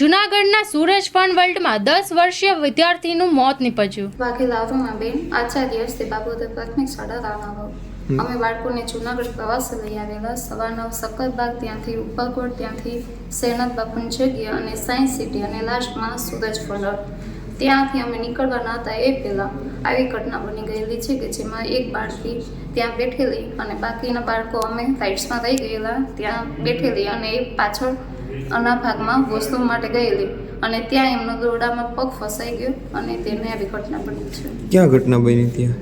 જૂનાગઢના સૂરજ ફન વર્લ્ડમાં દસ વર્ષીય વિદ્યાર્થીનું મોત નીપજ્યું. વાઘેલા અરુણાબેન આચાર્ય શ્રી બાબતે પ્રાથમિક શાળા રાણાવાવ અમે બાળકોને જુનાગઢ પ્રવાસે લઈ આવેલા. સવારના સક્કરબાગ ત્યાંથી ઉપરકોટ ત્યાંથી સેનત બાપુન જગ્યા અને સાયન્સ સિટી અને લાસ્ટમાં સૂરજ ફલર ત્યાંથી અમે નીકળવાના હતા એ પહેલાં. આવી ઘટના બની ગયેલી છે કે જેમાં એક બાળકી ત્યાં બેઠેલી અને બાકીના બાળકો અમે રાઇડ્સમાં રહી ગયેલા. ત્યાં બેઠેલી અને એ પાછળ અના ભાગમાં વસ્તુ માટે ગયેલી અને ત્યાં એમનો દોરડામાં પગ ફસાઈ ગયો અને તેને આવી ઘટના બની છે. ક્યાં ઘટના બની ત્યાં?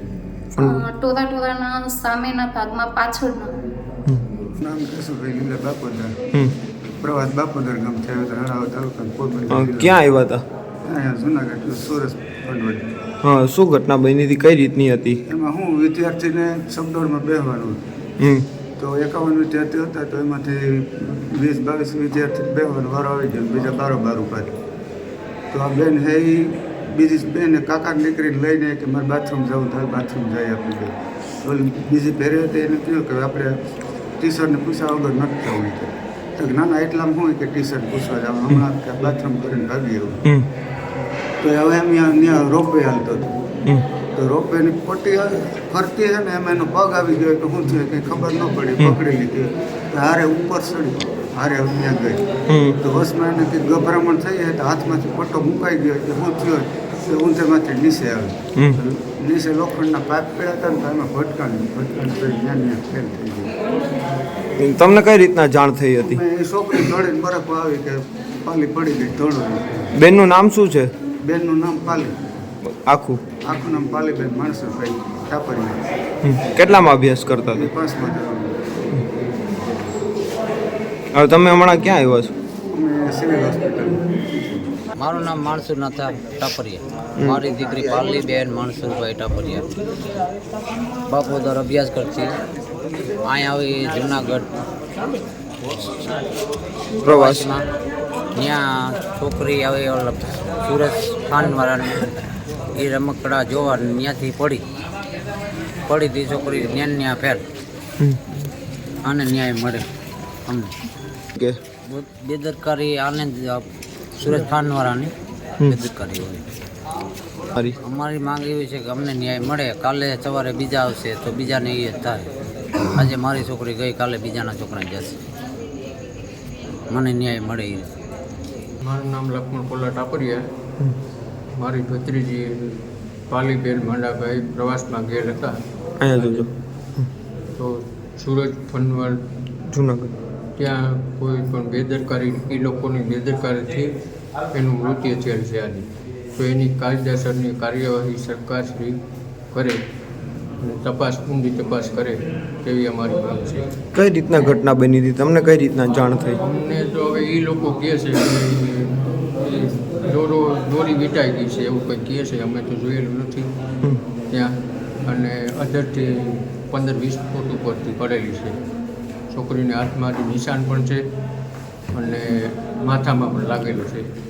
ટોળા ટોળાના સામેના ભાગમાં પાછળના. નામ કેશુભાઈ લીલા બાપોદર. હમ. પ્રવાસ બાપોદર ગામ છે રણાવા તાલુકા પોરબંદર ક્યાં આવ્યા હતા? જુનાગઢ સુરત ફંડવડ હા શું ઘટના બની હતી? કઈ રીતની હતી? એમાં હું વિદ્યાર્થીને શબ્દોળમાં બેહવાનું હમ. તો એકાવન વિદ્યાર્થી હતા તો એમાંથી વીસ બાવીસ વિદ્યાર્થી બેસવાનો વારો આવી ગયો બીજા બારો બાર ઉપર તો આ બેન હે બીજી બેન કાકા દીકરીને લઈને કે મારે બાથરૂમ જવું થાય બાથરૂમ જાય આપી દે ઓલી બીજી પહેરે હતી એને કહ્યું કે આપણે ટી શર્ટને પૂછ્યા વગર નથી જવું તો કે ના ના એટલામાં હોય કે ટી શર્ટ પૂછવા જાવ હમણાં બાથરૂમ કરીને ભાગી એવું તો હવે ત્યાં રોપવે હાલતો હતો. તો રોપવેની પટ્ટી ફરતી છે ને એમાં એનો પગ આવી ગયો તો શું થયું કંઈ ખબર ન પડી પકડી લીધી. તો હારે ઉપર ચડી હારે ત્યાં ગઈ. તો બસમાં એને કંઈક ગભરામણ થઈ તો હાથમાંથી પટ્ટો મુકાઈ ગયો કે શું થયું? તો ઊંધેમાંથી નીચે આવે. નીચે લોખંડના પાઇપ પડ્યા હતા ને તો એમાં ભટકાણી ભટકાણી થઈ જ્ઞાન ફેલ થઈ ગયું. તમને કઈ રીતના જાણ થઈ હતી? એ છોકરી દોડીને બરફ આવી કે પાલી પડી ગઈ ધોળો બેનનું નામ શું છે? બેનનું નામ પાલી. આખું? આખું નામ પાલીબેન માણસભાઈ ઠાપરિયા. કેટલામાં અભ્યાસ કરતા હતા? પાંચમાં હવે તમે હમણાં ક્યાં આવ્યા છો? અમે સિવિલ હોસ્પિટલ મારું નામ માણસુરનાથ ટાપરિયા મારી દીકરી પાલીબેન બેન માણસુરભાઈ ટાપરિયા બાપોદર અભ્યાસ કરતી અહીંયા આવી જુનાગઢ પ્રવાસમાં. ત્યાં છોકરી આવી સુરત ખાનવાળાની એ રમકડા જોવા ત્યાંથી પડી. પડી હતી છોકરી જ્ઞાન ન્યા ફેર. આને ન્યાય મળે. અમને. કે? બેદરકારી આનંદ સુરત ખાનવાળાની બેદરકારી હોય. અમારી માંગ એવી છે કે અમને ન્યાય મળે. કાલે સવારે બીજા આવશે તો બીજાને એ થાય. આજે મારી છોકરી ગઈ કાલે બીજાના છોકરા જશે. મને ન્યાય મળે એ મારું નામ લક્ષ્મણ કોલા ટાપરિયા મારી ભત્રીજી પાલીબેન માંડાભાઈ પ્રવાસમાં ગયેલ હતા. અહીંયા જોજો. તો સુરત ફનવર જુનાગઢ. ત્યાં કોઈ પણ બેદરકારી એ લોકોની બેદરકારીથી એનું મૃત્યુ થયેલ છે આજે તો એની કાયદેસરની કાર્યવાહી સરકારશ્રી કરે. તપાસ ઊંડી તપાસ કરે તેવી અમારી માંગ છે. કઈ રીતના ઘટના બની હતી? તમને કઈ રીતના જાણ થઈ? અમને તો હવે એ લોકો કહે છે દોરો દોરી વીટાઈ ગઈ છે એવું કંઈ કહે છે. અમે તો જોયેલું નથી. ત્યાં અને અધરથી પંદર વીસ ફૂટ ઉપરથી પડેલી છે. છોકરીને હાથમાંથી નિશાન પણ છે અને માથામાં પણ લાગેલું છે.